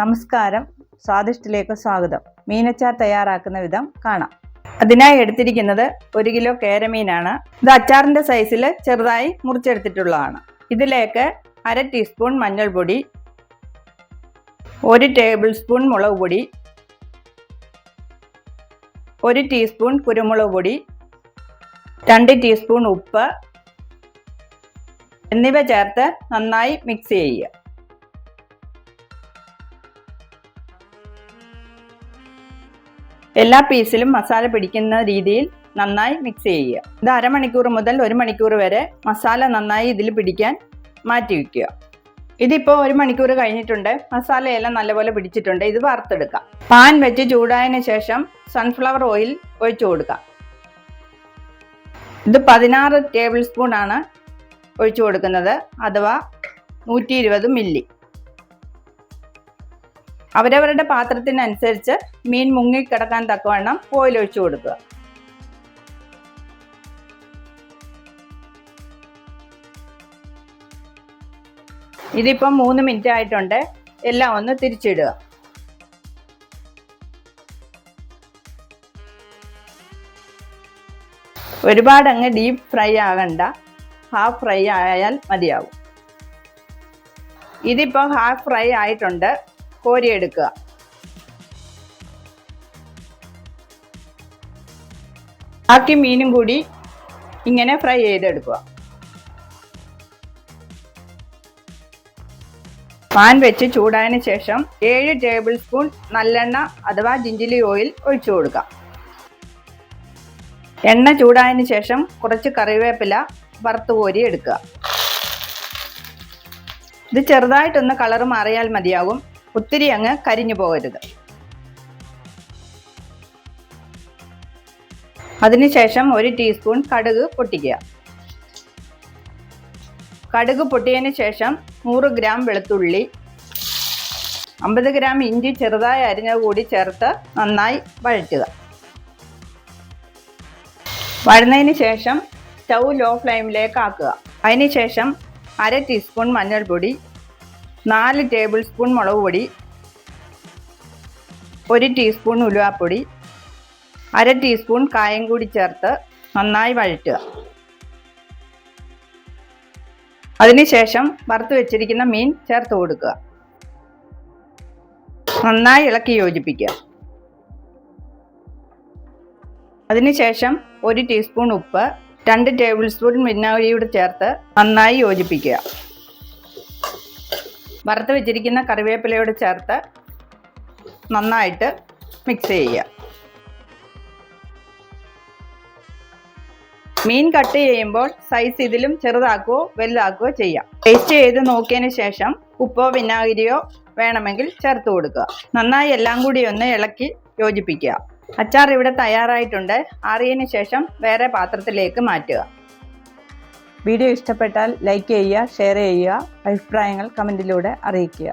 നമസ്കാരം. സ്വാദിഷ്ടിലേക്ക് സ്വാഗതം. മീനച്ചാർ തയ്യാറാക്കുന്ന വിധം കാണാം. അതിനായി എടുത്തിരിക്കുന്നത് ഒരു കിലോ കേരമീനാണ്. ഇത് അച്ചാറിന്റെ സൈസിൽ ചെറുതായി മുറിച്ചെടുത്തിട്ടുള്ളതാണ്. ഇതിലേക്ക് അര ടീസ്പൂൺ മഞ്ഞൾപ്പൊടി ഒരു ടേബിൾ സ്പൂൺ മുളക് പൊടി ഒരു ടീസ്പൂൺ കുരുമുളക് പൊടി രണ്ട് ടീസ്പൂൺ ഉപ്പ് എന്നിവ ചേർത്ത് നന്നായി മിക്സ് ചെയ്യുക. എല്ലാ പീസിലും മസാല പിടിക്കുന്ന രീതിയിൽ നന്നായി മിക്സ് ചെയ്യുക. ഇത് അരമണിക്കൂർ മുതൽ ഒരു മണിക്കൂർ വരെ മസാല നന്നായി ഇതിൽ പിടിക്കാൻ മാറ്റി വയ്ക്കുക. ഇതിപ്പോൾ ഒരു മണിക്കൂർ കഴിഞ്ഞിട്ടുണ്ട്. മസാലയെല്ലാം നല്ലപോലെ പിടിച്ചിട്ടുണ്ട്. ഇത് വറുത്തെടുക്കാം. പാൻ വെച്ച് ചൂടായതിനു ശേഷം സൺഫ്ലവർ ഓയിൽ ഒഴിച്ചു കൊടുക്കാം. ഇത് പതിനാറ് ടേബിൾ സ്പൂൺ ആണ് ഒഴിച്ചു കൊടുക്കുന്നത്. അഥവാ നൂറ്റി ഇരുപത് മില്ലി അവരവരുടെ പാത്രത്തിനനുസരിച്ച് മീൻ മുങ്ങിക്കിടക്കാൻ തക്കവണ്ണം ഓയിൽ ഒഴിച്ചു കൊടുക്കുക. ഇതിപ്പം മൂന്ന് മിനിറ്റ് ആയിട്ടുണ്ട്. എല്ലാം ഒന്ന് തിരിച്ചിടുക. ഒരുപാട് അങ്ങ് ഡീപ്പ് ഫ്രൈ ആകണ്ട. ഹാഫ് ഫ്രൈ ആയാൽ മതിയാവും. ഇതിപ്പോൾ ഹാഫ് ഫ്രൈ ആയിട്ടുണ്ട്. കോരിയെടുക്കുക. ബാക്കി മീനും കൂടി ഇങ്ങനെ ഫ്രൈ ചെയ്തെടുക്കുക. പാൻ വെച്ച് ചൂടായതിന് ശേഷം ഏഴ് ടേബിൾ സ്പൂൺ നല്ലെണ്ണ അഥവാ ജിഞ്ചിലി ഓയിൽ ഒഴിച്ചു കൊടുക്കാം എണ്ണ ചൂടായതിന് ശേഷം കുറച്ച് കറിവേപ്പില വറുത്ത് കോരി എടുക്കുക ഇത് ചെറുതായിട്ടൊന്ന് കളർ മാറിയാൽ മതിയാകും ഒത്തിരി അങ്ങ് കരിഞ്ഞു പോകരുത്. അതിനുശേഷം ഒരു ടീസ്പൂൺ കടുക് പൊട്ടിക്കുക. കടുക് പൊട്ടിയതിന് ശേഷം നൂറ് ഗ്രാം വെളുത്തുള്ളി അമ്പത് ഗ്രാം ഇഞ്ചി ചെറുതായി അരിഞ്ഞത് കൂടി ചേർത്ത് നന്നായി വഴറ്റുക. വഴന്നതിന് ശേഷം സ്റ്റൗ ലോ ഫ്ലെയിമിലേക്ക് ആക്കുക. അതിന് ശേഷം അര ടീസ്പൂൺ മഞ്ഞൾപ്പൊടി നാല് ടേബിൾ സ്പൂൺ മുളക് പൊടി ഒരു ടീസ്പൂൺ ഉലുവാപ്പൊടി അര ടീസ്പൂൺ കായം കൂടി ചേർത്ത് നന്നായി വഴറ്റുക. അതിനുശേഷം വറുത്ത് വെച്ചിരിക്കുന്ന മീൻ ചേർത്ത് കൊടുക്കുക. നന്നായി ഇളക്കി യോജിപ്പിക്കുക. അതിനുശേഷം ഒരു ടീസ്പൂൺ ഉപ്പ് രണ്ട് ടേബിൾ സ്പൂൺ കൂടി ചേർത്ത് നന്നായി യോജിപ്പിക്കുക. വറുത്ത് വെച്ചിരിക്കുന്ന കറിവേപ്പിലയോട് ചേർത്ത് നന്നായിട്ട് മിക്സ് ചെയ്യുക. മീൻ കട്ട് ചെയ്യുമ്പോൾ സൈസ് ഇതിലും ചെറുതാക്കുകയോ വലുതാക്കുകയോ ചെയ്യാം. ടേസ്റ്റ് ചെയ്ത് നോക്കിയതിന് ശേഷം ഉപ്പോ വിനാഗിരിയോ വേണമെങ്കിൽ ചേർത്ത് കൊടുക്കുക. നന്നായി എല്ലാം കൂടി ഒന്ന് ഇളക്കി യോജിപ്പിക്കുക. അച്ചാർ ഇവിടെ തയ്യാറായിട്ടുണ്ട്. ആറിയതിന് ശേഷം വേറെ പാത്രത്തിലേക്ക് മാറ്റുക. വീഡിയോ ഇഷ്ടപ്പെട്ടാൽ ലൈക്ക് ചെയ്യുക ഷെയർ ചെയ്യുക അഭിപ്രായങ്ങൾ കമന്റിലൂടെ അറിയിക്കുക.